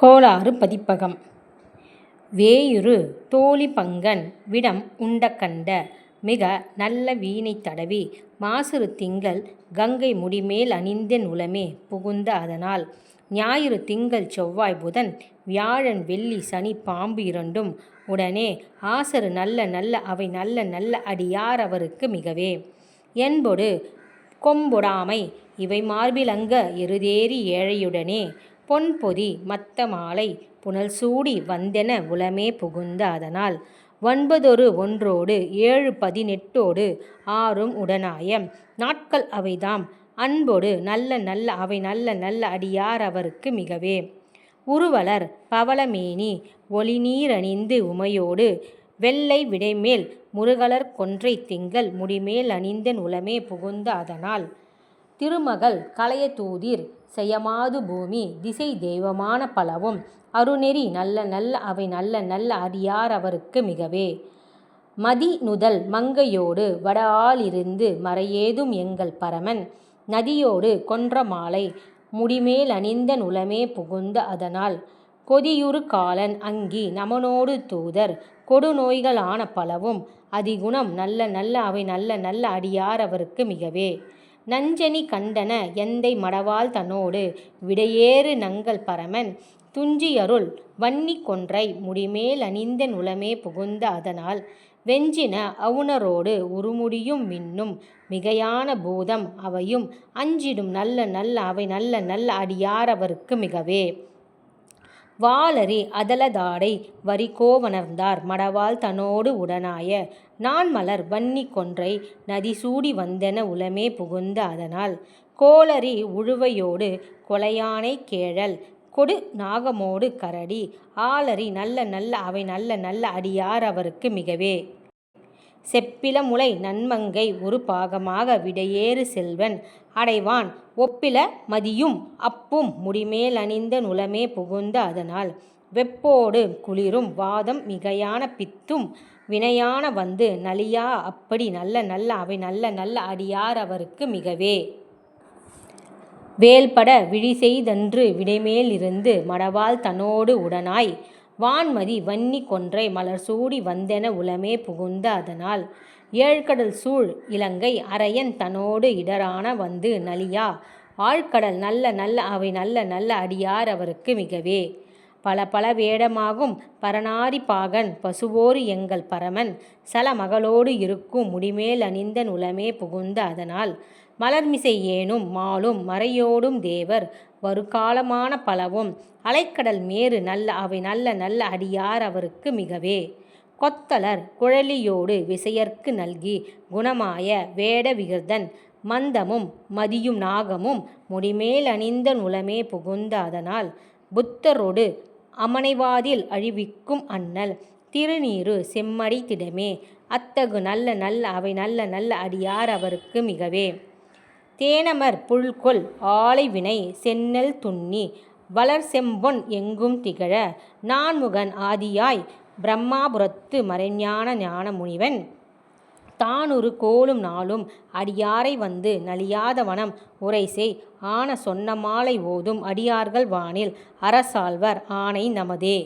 கோளாறு பதிப்பகம். வேயுறு தோழிபங்கன் விடம் உண்டகண்ட மிக நல்ல வீணை தடவி மாசுறு திங்கள் கங்கை முடிமேல் அணிந்த உளமே புகுந்த அதனால். ஞாயிறு திங்கள் செவ்வாய் புதன் வியாழன் வெள்ளி சனி பாம்பு இரண்டும் உடனே ஆசரு நல்ல நல்ல அவை நல்ல நல்ல அடியார் அவருக்கு மிகவே. என்பொடு கொம்பொடாமை இவை மார்பிலங்க எருதேறி ஏழையுடனே பொன்பொதி மத்த மாலை புனல் சூடி வந்தென உலமே புகுந்த அதனால். ஒன்பதொரு ஒன்றோடு ஏழு பதினெட்டோடு ஆறும் உடனாய நாட்கள் அவைதாம். அன்போடு நல்ல நல்ல அவை நல்ல நல்ல அடியார் அவருக்கு மிகவே. உருவலர் பவளமேனி ஒளிநீரணிந்து உமையோடு வெள்ளை விடைமேல் முருகலர் கொன்றை திங்கள் முடிமேல் அணிந்தென் உளமே புகுந்த அதனால். திருமகள் கலையதூதிர் செயமாது பூமி திசை தெய்வமான பலவும். அருநெறி நல்ல நல்ல அவை நல்ல நல்ல அறியார் அவருக்கு மிகவே. மதிநுதல் மங்கையோடு வடாலிருந்து மறையேதும் எங்கள் பரமன். நதியோடு கொன்ற மாலை முடிமேல் அணிந்த நுலமே புகுந்த அதனால். கொதியுறு காலன் அங்கி நமனோடு தூதர் கொடுநோய்களான பலவும். அதிகுணம் நல்ல நல்ல அவை நல்ல நல்ல அடியார் அவருக்கு மிகவே. நஞ்சனி கண்டன எந்தை மடவாள் தன்னோடு? விடையேறு நங்கள் பரமன். துஞ்சியருள் வன்னி கொன்றை முடிமேல் அணிந்த நுளமே புகுந்த அதனால். வெஞ்சின அவுணரோடு உருமுடியும் மின்னும் மிகையான பூதம் அவையும் அஞ்சிடும் நல்ல நல்ல அவை நல்ல நல்ல அடியார் அவருக்கு மிகவே. வாளரி அதலதாடை வரிகோவணர்ந்தார் மடவாள் தன்னோடு உடனாய. நான் மலர் வன்னி கொன்றை நதி சூடி வந்தென உலமே புகுந்த அதனால். கோளரி உழுவையோடு கொலையானை கேழல் கொடு நாகமோடு கரடி ஆளரி நல்ல நல்ல அவை நல்ல நல்ல அடியார் அவருக்கு மிகவே. செப்பில முலை நன்மங்கை ஒரு பாகமாக விடையேறு செல்வன் அடைவான். ஒப்பில மதியும் அப்பும் முடிமேல் அணிந்த நுளமே புகுந்த அதனால். வெப்போடு குளிரும் வாதம் மிகையான பித்தும் வினையான வந்து நலியா? அப்படி நல்ல நல்ல அவை நல்ல நல்ல அடியார் அவருக்கு மிகவே. வேல்பட விழிசெய்தன்று விடைமேலிருந்து மடவாள் தன்னோடு உடனாய் வான்மதி வன்னி கொன்றை மலர் சூடி வந்தென உளமே புகுந்த அதனால் ஏழ்கடல் சூழ் இலங்கை அரையன் தனோடு இடரான வந்து நலியா? ஆழ்கடல் நல்ல நல்ல அவை நல்ல நல்ல அடியார் அவருக்கு மிகவே. பல பல வேடமாகும் பரணாரி பாகன் பசுவோரு எங்கள் பரமன். சல மகளோடு இருக்கும் முடிமேல் அணிந்தன் உளமே புகுந்த அதனால். மலர்மிசை ஏனும் மாலும் மறையோடும் தேவர் வருகாலமான பலவும். அலைக்கடல் மேறு நல்ல அவை நல்ல நல்ல அடியார் அவருக்கு மிகவே. கொத்தலர் குழலியோடு விசையர்க்கு நல்கி குணமாய வேட விகிர்தன். மந்தமும் மதியும் நாகமும் முடிமேல் அணிந்த நுளமே புகுந்த அதனால். புத்தரோடு அமனைவாதில் அழிவிக்கும் அண்ணல். திருநீரு செம்மடி திடமே. அத்தகு நல்ல நல்ல அவை நல்ல நல்ல அடியார் அவருக்கு மிகவே. தேனமர் புல்கொள் ஆலை வினை துண்ணி. வளர் செம்பொன் எங்கும் திகழ. நான்முகன் ஆதியாய் பிரம்மாபுரத்து மறைஞான ஞான முனிவன் தானுறு கோலும் நாளும் அடியாரை வந்து நலியாத வனம் உரைசெய் ஆன சொன்ன மாலை ஓதும் அடியார்கள் வானில் அரசால்வர் ஆணை நமதே.